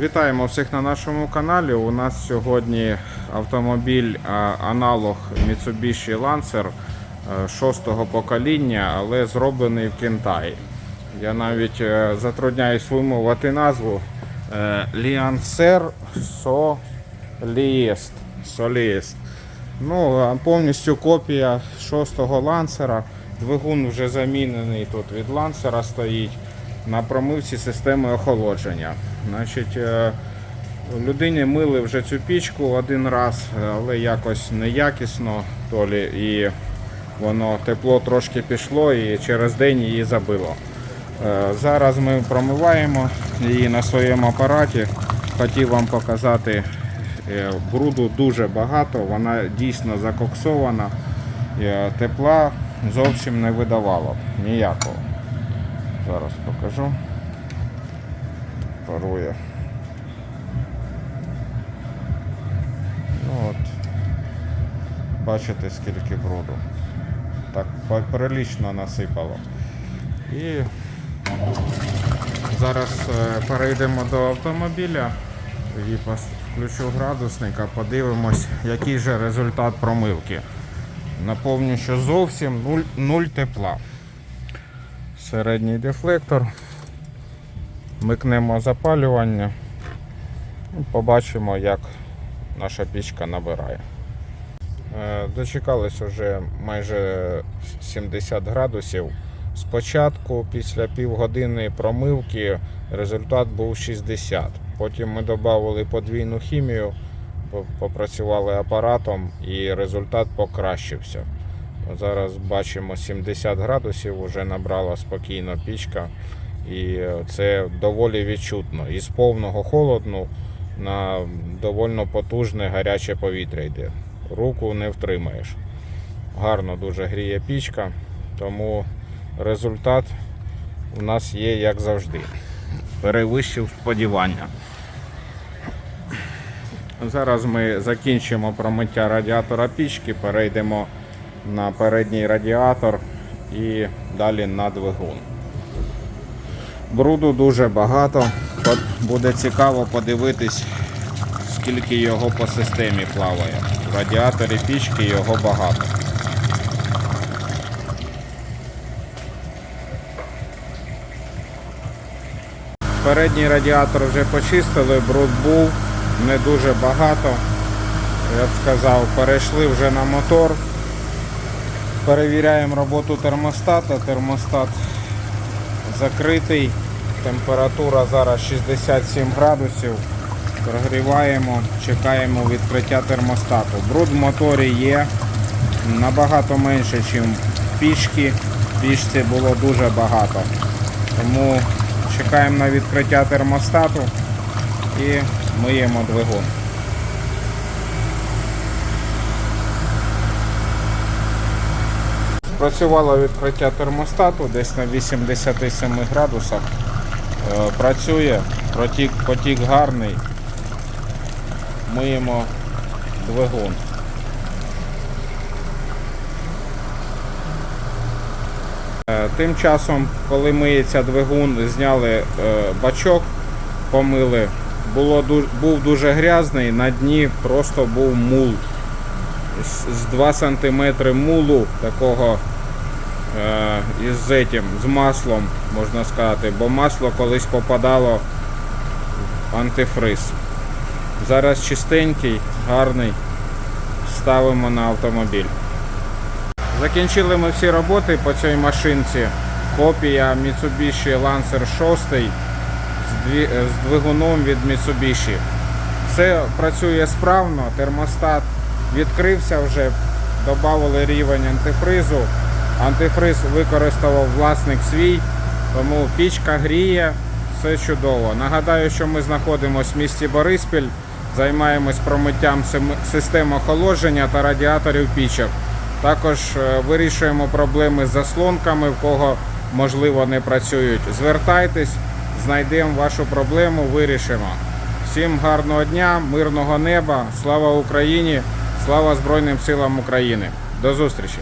Вітаємо всіх на нашому каналі. У нас сьогодні автомобіль аналог Mitsubishi Lancer е, шостого покоління, але зроблений в Китаї. Я навіть е, затрудняюсь вимовити назву е, Soleist. Soleist. Ну, повністю копія шостого ланцера. Двигун вже замінений тут від ланцера стоїть на промивці системи охолодження. Значить, е, людині мили вже цю пічку один раз, але якось неякісно, то лі, і воно тепло трошки пішло і через день її забило. Е, Зараз ми промиваємо її на своєму апараті. Хотів вам показати е, бруду дуже багато, вона дійсно закоксована, тепла зовсім не видавало ніякого. Зараз покажу. Парує. Ну от. Бачите, скільки бруду. Так, прилічно насипало. І зараз е, перейдемо до автомобіля і включу градусника, подивимось, який же результат промивки. Наповню, що зовсім нуль, нуль тепла. Середній дефлектор. Микнемо запалювання. і Побачимо, як наша пічка набирає. Е, Дочекались вже майже 70 градусів. Спочатку, після півгодини промивки, результат був 60. Потім ми додали подвійну хімію, попрацювали апаратом і результат покращився. Зараз бачимо 70 градусів, вже набрала спокійно пічка, і це доволі відчутно. Із повного холодну на довольно потужне гаряче повітря йде. Руку не втримаєш. Гарно дуже гріє пічка, тому результат у нас є як завжди. Перевищив сподівання. Зараз ми закінчимо промиття радіатора пічки, перейдемо на передній радіатор і далі на двигун. Бруду дуже багато. От Буде цікаво подивитись, скільки його по системі плаває. В радіаторі пічки його багато. Передній радіатор вже почистили, бруд був не дуже багато. Я б сказав, перейшли вже на мотор. Перевіряємо роботу термостата. Термостат закритий. Температура зараз 67 градусів. Прогріваємо, чекаємо відкриття термостату. Бруд в моторі є набагато менше, ніж. В пічці було дуже багато. Тому чекаємо на відкриття термостату і миємо двигун. Спрацювало відкриття термостату десь на 87 градусах. Е, Працює, протік, потік гарний. Миємо двигун. Е, Тим часом, коли миється двигун, зняли е, бачок, помили. Було, був дуже грязний, на дні просто був мул. З, з 2 см мулу такого е, із этим, з маслом, можна сказати, бо масло колись попадало в антифриз. Зараз чистенький, гарний. Ставимо на автомобіль. Закінчили ми всі роботи по цій машинці. Копія Mitsubishi Lancer 6 з двигуном від Mitsubishi. Все працює справно, термостат відкрився вже, додали рівень антифризу. Антифриз використовував власник свій, тому пічка гріє, все чудово. Нагадаю, що ми знаходимося в місті Бориспіль, займаємось промиттям систем охолодження та радіаторів пічок. Також е, вирішуємо проблеми з заслонками, в кого можливо не працюють. Звертайтесь, знайдемо вашу проблему, вирішимо. Всім гарного дня, мирного неба, слава Україні, слава Збройним силам України. До зустрічі!